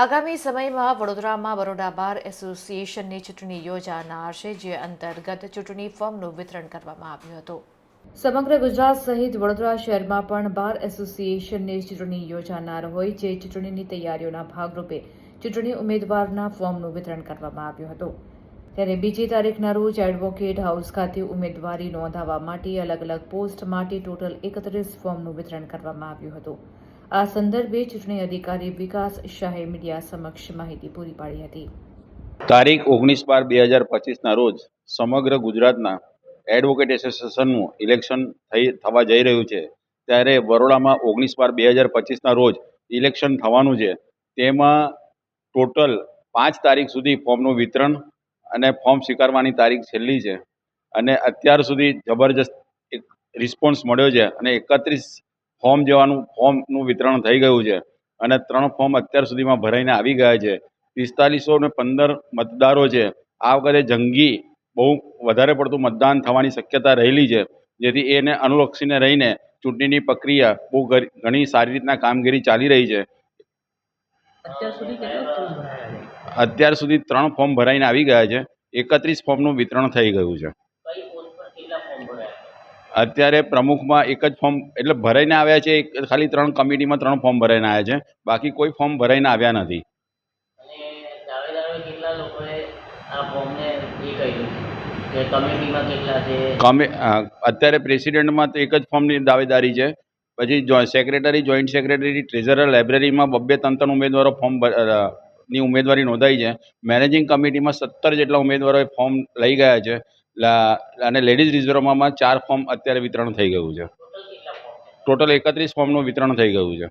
આગામી સમયમાં વડોદરામાં બરોડા બાર એસોસિએશનની ચૂંટણી યોજાનાર છે, જે અંતર્ગત ચૂંટણી ફોર્મનું વિતરણ કરવામાં આવ્યું હતું. સમગ્ર ગુજરાત સહિત વડોદરા શહેરમાં પણ બાર એસોસિએશનની ચૂંટણી યોજાનાર હોય, જે ચૂંટણીની તૈયારીઓના ભાગરૂપે ચૂંટણી ઉમેદવારના ફોર્મનું વિતરણ કરવામાં આવ્યું હતું. ત્યારે બીજી તારીખના રોજ એડવોકેટ હાઉસ ખાતે ઉમેદવારી નોંધાવવા માટે અલગ અલગ પોસ્ટ માટે ટોટલ એકત્રીસ ફોર્મનું વિતરણ કરવામાં આવ્યું હતું. આ સંદર્ભે ચૂંટણી અધિકારી વિકાસ શાહે મીડિયા સમક્ષ માહિતી પૂરી પાડી હતી. તારીખ ઓગણીસ બાર બે હજાર પચીસના રોજ સમગ્ર ગુજરાતના એડવોકેટ એસોસિએશનનું ઇલેક્શન થઈ, થવા જઈ રહ્યું છે. ત્યારે બરોડામાં ઓગણીસ બાર બે હજાર પચીસના રોજ ઇલેક્શન થવાનું છે. તેમાં ટોટલ પાંચ તારીખ સુધી ફોર્મનું વિતરણ અને ફોર્મ સ્વીકારવાની તારીખ છેલ્લી છે. અને અત્યાર સુધી જબરજસ્ત એક રિસ્પોન્સ મળ્યો છે અને એકત્રીસ ફોર્મ જેવાનું ફોર્મનું વિતરણ થઈ ગયું છે અને ત્રણ ફોર્મ અત્યાર સુધીમાં ભરાઈને આવી ગયા છે. પિસ્તાલીસો ને પંદર મતદારો છે. આ વખતે જંગી બહુ વધારે પડતું મતદાન થવાની શક્યતા રહેલી છે જેથી એને અનુલક્ષીને રહીને ચૂંટણીની પ્રક્રિયા બહુ ઘણી સારી રીતના કામગીરી ચાલી રહી છે. અત્યાર સુધી ત્રણ ફોર્મ ભરાઈને આવી ગયા છે. એકત્રીસ ફોર્મનું વિતરણ થઈ ગયું છે કઈ પોસ્ટ પર કેટલા ફોર્મ ભરાયા અત્યારે પ્રમુખમાં એક જ ફોર્મ એટલે ભરાઈને આવ્યા છે એક ખાલી ત્રણ કમિટીમાં ત્રણ ફોર્મ ભરાઈને આવ્યા છે. બાકી કોઈ ફોર્મ ભરાઈને આવ્યા નથી. કમે અત્યારે પ્રેસિડેન્ટમાં તો એક જ ફોર્મની દાવેદારી છે. પછી સેક્રેટરી જોઈન્ટ સેક્રેટરી ટ્રેઝરર લાઇબ્રેરીમાં બબ્બે ત્રણ ત્રણ ઉમેદવારો ફોર્મની ઉમેદવારી નોંધાઈ છે. મેનેજિંગ કમિટીમાં સત્તર જેટલા ઉમેદવારોએ ફોર્મ લઈ ગયા છે. અને લેડીઝ રિઝર્વમાં ચાર ફોર્મ અત્યારે વિતરણ થઈ ગયું છે. ટોટલ એકત્રીસ ફોર્મનું વિતરણ થઈ ગયું છે.